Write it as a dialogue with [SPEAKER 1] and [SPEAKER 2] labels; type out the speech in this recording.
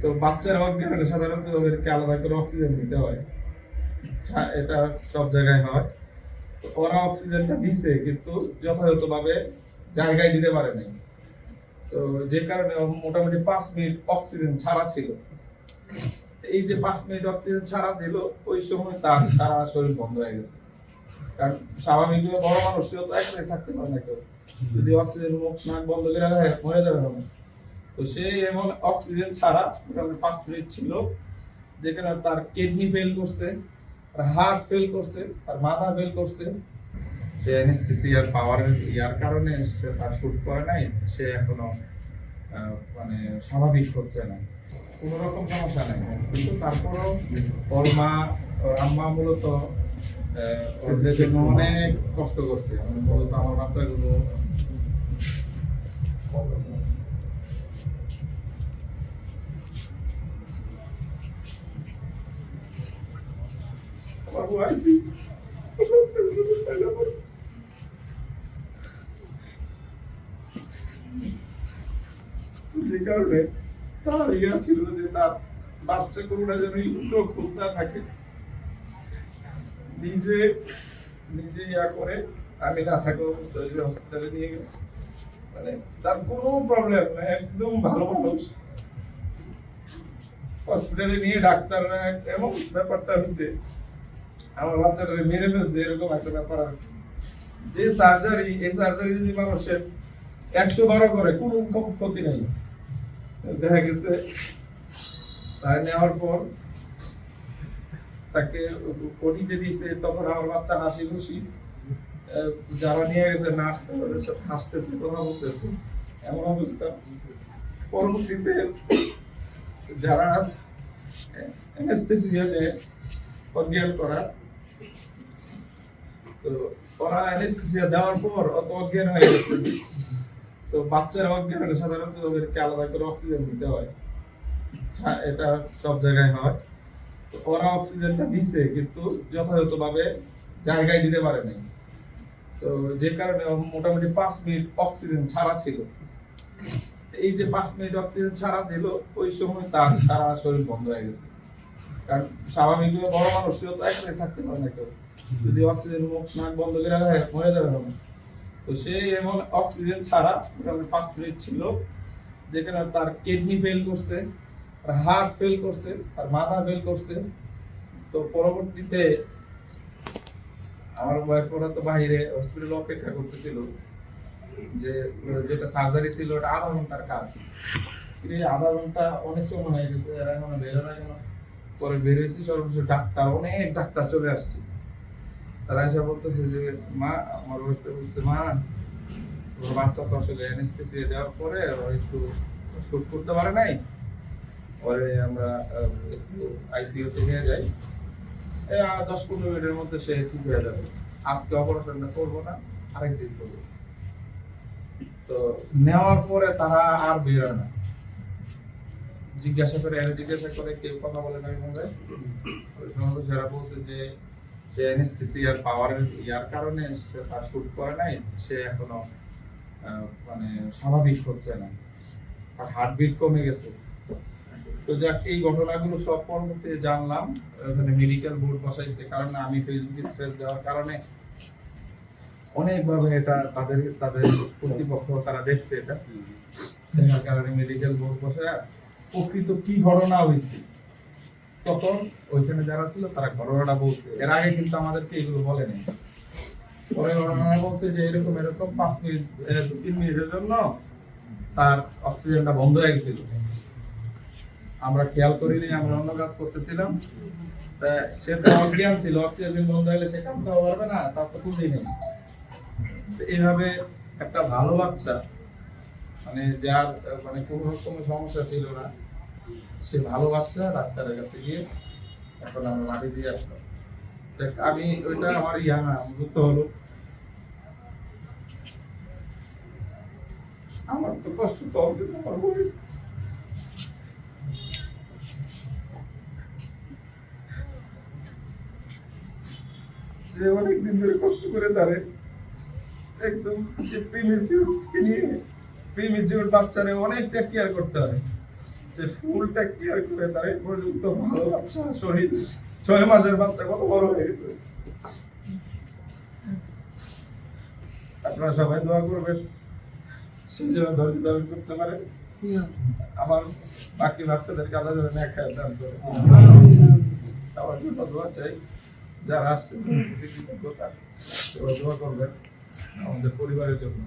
[SPEAKER 1] তো বাচ্চারা অজ্ঞান হলে সাধারণত ওদেরকে আলাদা করে অক্সিজেন দিতে হয়। এটা সব জায়গায় হয়। তো ওরা অক্সিজেনটা দিছে কিন্তু যথাযথভাবে জায়গায় দিতে পারে নাই। তো যে কারণে মোটামুটি পাঁচ মিনিট অক্সিজেন ছাড়া ছিল। এই যে পাঁচ মিনিট অক্সিজেন ছাড়া ছিল, ওই সময় তার সারা শরীর বন্ধ হয়ে গেছে। কারণ স্বাভাবিকভাবে বড় মানুষ তো একসাথে থাকতে পারে না কেউ। যদি অক্সিজেন মুখ নাক বন্ধ করে মরে যাবে না তো সে এমন অক্সিজেন ছাড়া মোটামুটি পাঁচ মিনিট ছিল। যেখানে তার কিডনি ফেল করছে, তার হার্ট ফেল করছে, তার মাথা ফেল করছে। সে অ্যানেস্থেসিয়ার পাওয়ারের ইয়ার কারণে সে তার শুট করে নাই, সে এখনও মানে স্বাভাবিক হচ্ছে না। কোনো রকম সমস্যা নাই। কিন্তু তারপরও ওর মা আম্মা মূলত অনেক কষ্ট করছে। মূলত আমার বাচ্চাগুলো যে কারণে তার ইয়া ছিল যে তার বাচ্চা যেন থাকে নিজে নিজে ইয়া করে আমি না থাকা অবস্থায় যে হসপিটালে নিয়ে গেছে মানে তার কোনো প্রবলেম না একদম ভালো মানুষ হসপিটালে নিয়ে ডাক্তাররা এমন ব্যাপারটা হচ্ছে আমার বাচ্চাটা মেরে ফেলছে, এরকম একটা ব্যাপার আর যে সার্জারি এই সার্জারি যদি মানুষের একশো বারো করে, কোনো ক্ষতি নেই। দেখা গেছে, তাই নেওয়ার পর তাকে কটিতে দিছে, তখন আমার বাচ্চা হাসি খুশি। যারা নিয়ে গেছে নার্স হাসতেছে, কথা বলতেছে, এমন অবস্থা। পরবর্তীতে যারা অ্যানেস্থেসিয়াতে অজ্ঞান করা ওরা অ্যানেস্থেসিয়া দেওয়ার পর অত অজ্ঞান হয়ে গেছে। তো বাচ্চারা অজ্ঞান হলে সাধারণত ওদেরকে আলাদা করে অক্সিজেন দিতে হয়। এটা সব জায়গায় হয়। তো ওরা অক্সিজেনটা দিছে, কিন্তু যথাযথভাবে জায়গায় দিতে পারে নাই। তো যে কারণে মোটামুটি পাঁচ মিনিট অক্সিজেন ছাড়া ছিল। এই যে পাঁচ মিনিট অক্সিজেন ছাড়া ছিল, ওই সময় তার সারা শরীর বন্ধ হয়ে গেছে। কারণ স্বাভাবিকভাবে বড় মানুষ তো একসাথে থাকতে পারে না কেউ। যদি অক্সিজেন মুখ, নাক বন্ধ করে রাখে মরে যাবে না তো সে এমন অক্সিজেন ছাড়া পাঁচ মিনিট ছিল, যেখানে তার কিডনি ফেল করছে, তার হার্ট ফেল করছে, তার মাথা ফেল করছে। তো পরবর্তীতে আমার ওয়াইফ ওরা তো বাইরে হসপিটালে অপেক্ষা করতেছিল, যে, যেটা সার্জারি ছিল, ওটা আধা ঘণ্টার কাজ। আধা ঘণ্টা অনেক সময় হয়ে গেছে এরা এখনও বেরো না পরে বেরিয়েছি সর্বোচ্চ ডাক্তার, অনেক ডাক্তার চলে আসছে। তারা এসে বলতেছে যে, মা, আমার ওয়াইফকে বলছে, মা ওর বাচ্চা তো আসলে অ্যানেস্থেসিয়া দেওয়ার পরে ও একটু শুট করতে পারে নাই। পরে আমরা একটু আইসিইউ তে নিয়ে যাই। দশ পনেরো মিনিটের মধ্যে সে ঠিক হয়ে যাবে। আজকে অপারেশনটা করব না, আরেকদিন করব। তো নেওয়ার পরে তারা আর বেরোয় না। জিজ্ঞাসা করে জিজ্ঞাসা করে, কেউ কথা বলে না এইভাবে সেরা বলছে যে সে পাওয়ারের ইয়ার কারণে সে তার শুট করে নাই সে এখনও মানে স্বাভাবিক হচ্ছে না। আর হার্টবিট কমে গেছে। তো যাক এই ঘটনাগুলো সব পরবর্তীতে জানলাম। ওখানে মেডিকেল বোর্ড বসাইছে কারণ আমি ফেসবুকে স্ট্রেস দেওয়ার কারণে অনেকভাবে এটা তাদের তাদের কর্তৃপক্ষ তারা দেখছে এটা। দেখার কারণে মেডিকেল বোর্ড বসে প্রকৃত কি ঘটনা হয়েছে? তখন ওইখানে যারা ছিল তারা ঘটনাটা বলছে। এর আগে কিন্তু আমাদেরকে এগুলো বলেনি। পরে ঘটনা বলছে যে এরকম এরকম পাঁচ মিনিট তিন মিনিটের জন্য তার অক্সিজেনটা বন্ধ হয়ে গেছিল। আমরা খেয়াল করিনি, আমরা অন্য কাজ করতেছিলাম। তা সে তো অজ্ঞান ছিল, অক্সিজেন বন্ধ হলে সে কাম করতে পারবে না, তার তো বুঝি নেই। এইভাবে একটা ভালো বাচ্চা মানে যার মানে কোনো রকম সমস্যা ছিল না। সে ভালো বাচ্চা, ডাক্তারের কাছে গিয়ে এখন আমরা মাটি দিয়ে আসলাম। দেখ, আমি ওইটা আমার ইয়া না মূলত হলো। আমার তো কষ্ট আমার যে ধরে কষ্ট করে তারে একদম যে প্রিমিসিউর নিয়ে প্রিমিসিউর বাচ্চারে অনেকটা কেয়ার করতে হয়। যে ফুলটা কেয়ার করে তার এই পর্যন্ত ভালো বাচ্চা শরীর ছয় মাসের বাচ্চা কত বড় হয়ে গেছে? আপনারা সবাই দোয়া করবেন। সে যেন ধৈর্য ধারণ করতে পারে। আমার বাকি বাচ্চাদেরকে আল্লাহ যেন এক খায় দান করে। সবার জন্য দোয়া চাই। যারা আসছেন কৃতজ্ঞতা দোয়া করবেন। আমাদের পরিবারের জন্য।